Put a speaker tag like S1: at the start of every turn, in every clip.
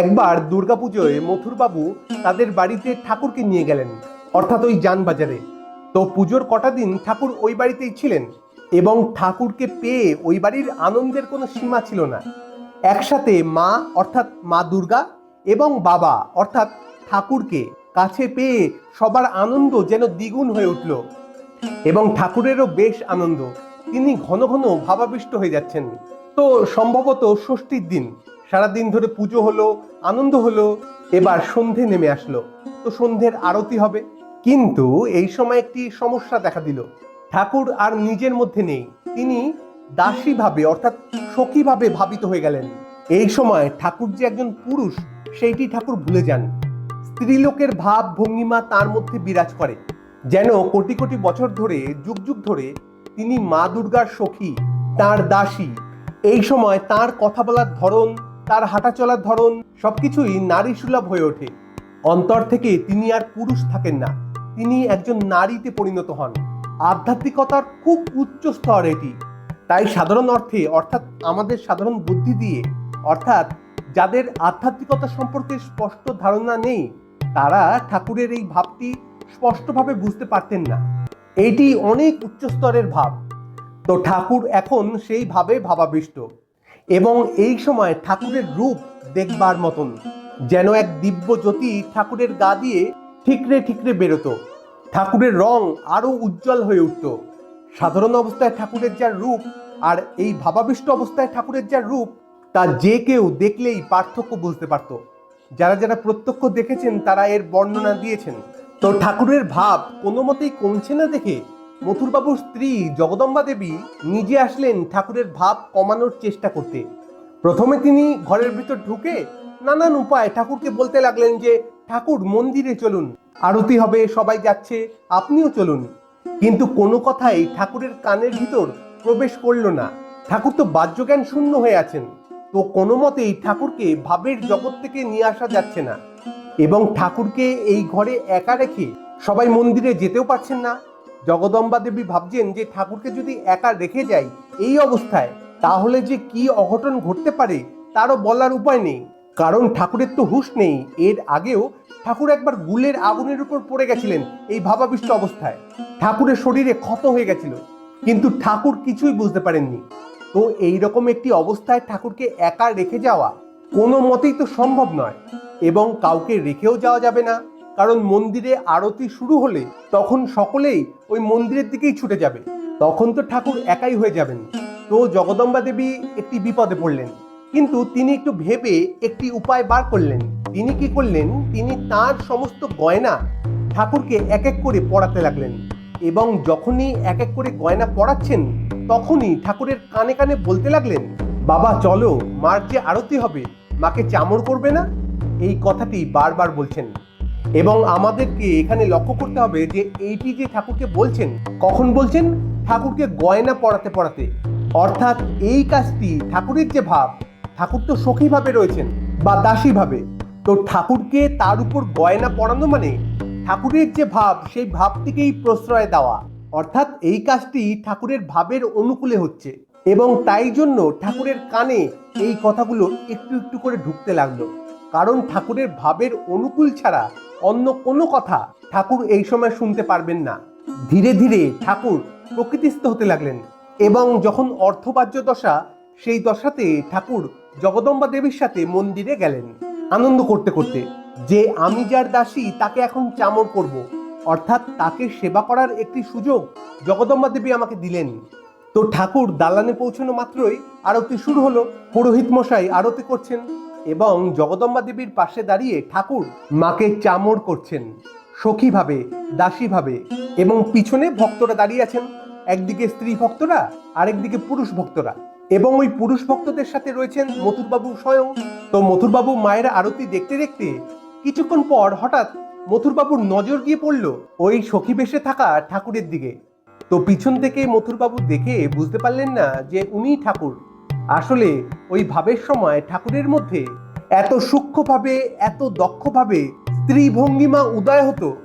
S1: একবার দুর্গাপুজোয় মথুরবাবু তাদের বাড়িতে ঠাকুরকে নিয়ে গেলেন, অর্থাৎ ওই যানবাজারে। তো পুজোর কটা দিন ঠাকুর ওই বাড়িতেই ছিলেন এবং ঠাকুরকে পেয়ে ওই বাড়ির আনন্দের কোনো সীমা ছিল না। একসাথে মা, অর্থাৎ মা দুর্গা এবং বাবা, অর্থাৎ ঠাকুরকে কাছে পেয়ে সবার আনন্দ যেন দ্বিগুণ হয়ে উঠল এবং ঠাকুরেরও বেশ আনন্দ। তিনি ঘন ঘন ভাবাবিষ্ট হয়ে যাচ্ছেন। তো সম্ভবত ষষ্ঠীর দিন সারাদিন ধরে পুজো হলো, আনন্দ হলো, এবার সন্ধে নেমে আসলো। তো সন্ধ্যের আরতি হবে। কিন্তু এই সময় একটি সমস্যা দেখা দিল। ঠাকুর আর নিজের মধ্যে নেই। তিনি দাসীভাবে, অর্থাৎ সখীভাবে ভাবিত হয়ে গেলেন। এই সময় ঠাকুর যে একজন পুরুষ, সেইটি ঠাকুর ভুলে যান। স্ত্রীলোকের ভাব ভঙ্গিমা তার মধ্যে বিরাজ করে। যেন কোটি কোটি বছর ধরে, যুগ যুগ ধরে তিনি মা দুর্গার সখী, তার দাসী। এই সময় তার কথা বলার ধরন তার হাঁটা চলার ধরন সবকিছুই নারী সুলভ হয়ে ওঠে। অন্তর থেকে তিনি আর পুরুষ থাকেন না। তিনি একজন নারীতে পরিণত হন। আধ্যাত্মিকতার খুব উচ্চ স্তর এটি। তাই সাধারণ অর্থে, অর্থাৎ আমাদের সাধারণ বুদ্ধি দিয়ে, অর্থাৎ যাদের আধ্যাত্মিকতা সম্পর্কে স্পষ্ট ধারণা নেই, তারা ঠাকুরের এই ভাবটি স্পষ্টভাবে বুঝতে পারতেন না। এটি অনেক উচ্চ স্তরের ভাব। তো ঠাকুর এখন সেই ভাবে ভাবাবিষ্ট। এবং এই সময় ঠাকুরের রূপ দেখবার মতন, যেন এক দিব্য জ্যোতি ঠাকুরের গা দিয়ে ঠিকরে ঠিকরে বেরোতো। ঠাকুরের রং আরও উজ্জ্বল হয়ে উঠত। সাধারণ অবস্থায় ঠাকুরের যার রূপ আর এই ভাবাবিষ্ট অবস্থায় ঠাকুরের যার রূপ, তা যে কেউ দেখলেই পার্থক্য বুঝতে পারত। যারা যারা প্রত্যক্ষ দেখেছেন তারা এর বর্ণনা দিয়েছেন। তো ঠাকুরের ভাব কোনো মতেই কমছে না দেখে? মথুরবাবুর স্ত্রী জগদম্বা দেবী নিজে আসলেন ঠাকুরের ভাব কমানোর চেষ্টা করতে। প্রথমে তিনি ঘরের ভিতর ঢুকে নানান উপায় ঠাকুরকে বলতে লাগলেন যে, ঠাকুর, মন্দিরে চলুন। আরতি হবে, সবাই যাচ্ছে, আপনিও চলুন। কিন্তু কোনো কথাই ঠাকুরের কানের ভিতর প্রবেশ করল না। ঠাকুর তো বাহ্যজ্ঞান শূন্য হয়ে আছেন। তো কোনো মতেই ঠাকুরকে ভাবের জগৎ থেকে নিয়ে আসা যাচ্ছে না। এবং ঠাকুরকে এই ঘরে একা রেখে সবাই মন্দিরে যেতেও পারছেন না। জগদম্বা দেবী ভাবছেন যে ঠাকুরকে যদি একা রেখে যাই এই অবস্থায়, তাহলে যে কি অঘটন ঘটতে পারে তারও বলার উপায় নেই। কারণ ঠাকুরের তো হুঁশ নেই। এর আগেও ঠাকুর একবার গুলের আগুনের উপর পড়ে গেছিলেন এই ভাবাবিষ্ট অবস্থায়। ঠাকুরের শরীরে ক্ষত হয়ে গেছিল। কিন্তু ঠাকুর কিছুই বুঝতে পারেননি। তো এই রকম একটি অবস্থায় ঠাকুরকে একা রেখে যাওয়া কোনো মতেই তো সম্ভব নয়। এবং কাউকে রেখেও যাওয়া যাবে না। কারণ মন্দিরে আরতি শুরু হলে তখন সকলেই ওই মন্দিরের দিকেই ছুটে যাবে। তখন তো ঠাকুর একাই হয়ে যাবেন। তো জগদম্বা দেবী একটি বিপদে পড়লেন। কিন্তু তিনি একটু ভেবে একটি উপায় বার করলেন। তিনি কি করলেন? তিনি তার সমস্ত গয়না ঠাকুরকে এক এক করে পড়াতে লাগলেন এবং যখনই এক এক করে গয়না পড়াচ্ছেন, তখনই ঠাকুরের কানে কানে বলতে লাগলেন, বাবা, চলো মার যে আরতি হবে। মাকে চামর করবে না? এই কথাটি বারবার বলছেন। এবং আমাদেরকে এখানে লক্ষ্য করতে হবে যে এইটি যে ঠাকুরকে বলছেন, কখন বলছেন? ঠাকুরকে গয়না পড়াতে পড়াতে অর্থাৎ এই কাজটি ঠাকুরের যে ভাব, ঠাকুর তো সখীভাবে রয়েছেন বা দাসীভাবে তো ঠাকুরকে তার উপর গয়না পড়ানো মানে ঠাকুরের যে ভাব, সেই ভাবটিকেই প্রশ্রয় দেওয়া। অর্থাৎ এই কাজটি ঠাকুরের ভাবের অনুকূলে হচ্ছে এবং তাই জন্য ঠাকুরের কানে এই কথাগুলো একটু একটু করে ঢুকতে লাগল। কারণ ঠাকুরের ভাবের অনুকূল ছাড়া অন্য কোনো কথা ঠাকুর এই সময় শুনতে পারবেন না। ধীরে ধীরে ঠাকুর প্রকৃতিস্থ হতে লাগলেন এবং যখন অর্থবাহ্য দশা, সেই দশাতে ঠাকুর জগদম্বা দেবীর সাথে মন্দিরে গেলেন আনন্দ করতে করতে। যে আমি যার দাসী, তাকে এখন চামর করব। অর্থাৎ তাকে সেবা করার একটি সুযোগ জগদম্বা দেবী আমাকে দিলেন। তো ঠাকুর দালানে পৌঁছানো মাত্রই আরতি শুরু হলো। পুরোহিত মশাই আরতি করছেন। এবং জগদম্বা দেবীর পাশে দাঁড়িয়ে ঠাকুর মাকে চামর করছেন, সখীভাবে, দাসীভাবে এবং পিছনে ভক্তরা দাঁড়িয়ে আছেন। একদিকে স্ত্রী ভক্তরা, আরেকদিকে পুরুষ ভক্তরা। এবং ওই পুরুষ ভক্তদের সাথে রয়েছেন মথুরবাবু স্বয়ং। তো মথুরবাবু মায়ের আরতি দেখতে দেখতে কিছুক্ষণ পর হঠাৎ মথুরবাবুর নজর গিয়ে পড়ল ওই সখী বেশে থাকা ঠাকুরের দিকে। তো পিছন থেকে মথুরবাবু দেখে বুঝতে পারলেন না যে উনি ঠাকুর। আসলে ওই ভাবের সময় ঠাকুরের মধ্যে এত সূক্ষ্মভাবে, এত দক্ষভাবে স্ত্রী ভঙ্গিমা উদয় হতো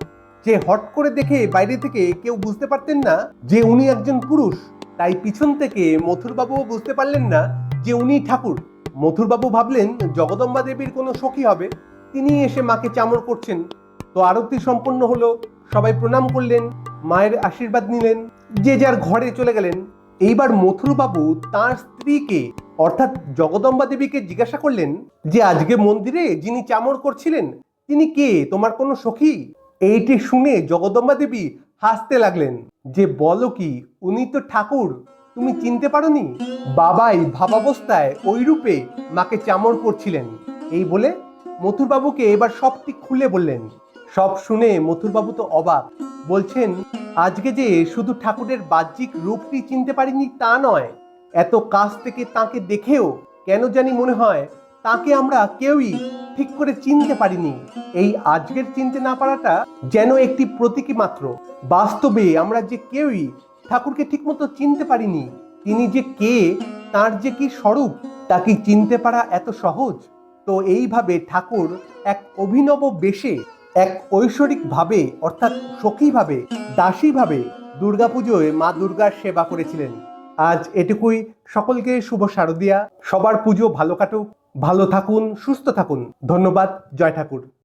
S1: যে হট করে দেখে বাইরে থেকে কেউ বুঝতে পারতেন না যে উনি একজন পুরুষ। তাই পিছন থেকে মথুরবাবুও বুঝতে পারলেন না যে উনি ঠাকুর। মথুরবাবু ভাবলেন, জগদম্বা দেবীর কোনো সখী হবে। তিনি এসে মাকে চামড় করছেন। তো আরতি সম্পন্ন হলো। সবাই প্রণাম করলেন, মায়ের আশীর্বাদ নিলেন, যে যার ঘরে চলে গেলেন। এইবার মথুরবাবু তার স্ত্রীকে, অর্থাৎ জগদম্বা দেবীকে জিজ্ঞাসা করলেন যে আজকে মন্দিরে যিনি চামড় করছিলেন, তিনি কে? তোমার কোনো সখী? এইটি শুনে জগদম্বা দেবী হাসতে লাগলেন যে, বলো কি, উনি তো ঠাকুর, তুমি চিনতে পারোনি? বাবাই ভাবাবস্থায় ওই রূপে মাকে চামর করছিলেন। এই বলে মথুরবাবুকে এবার সবটি খুলে বললেন। সব শুনে মথুরবাবু তো অবাক। বলছেন, আজকে যে শুধু ঠাকুরের বাহ্যিক রূপটি চিনতে পারিনি তা নয়, এত কাছ থেকে তাকে দেখেও কেন জানি মনে হয় তাকে আমরা কেউই ঠিক করে চিনতে পারিনি। এই আজকের চিনতে না পারাটা যেন একটি প্রতীকী মাত্র। বাস্তবে আমরা যে কেউই ঠাকুরকে ঠিকমতো চিনতে পারিনি, তিনি যে কে, তার যে কি স্বরূপ তাকে চিনতে পারা এত সহজ? তো এইভাবে ঠাকুর এক অভিনব বেশে এক ঐশ্বরিকভাবে, অর্থাৎ সখীভাবে, দাসীভাবে দুর্গাপুজোয় মা দুর্গার সেবা করেছিলেন। আজ এটুকুই। সকলকে শুভ শারদিয়া। সবার পুজো ভালো কাটুক। ভালো থাকুন, সুস্থ থাকুন। ধন্যবাদ। জয় ঠাকুর।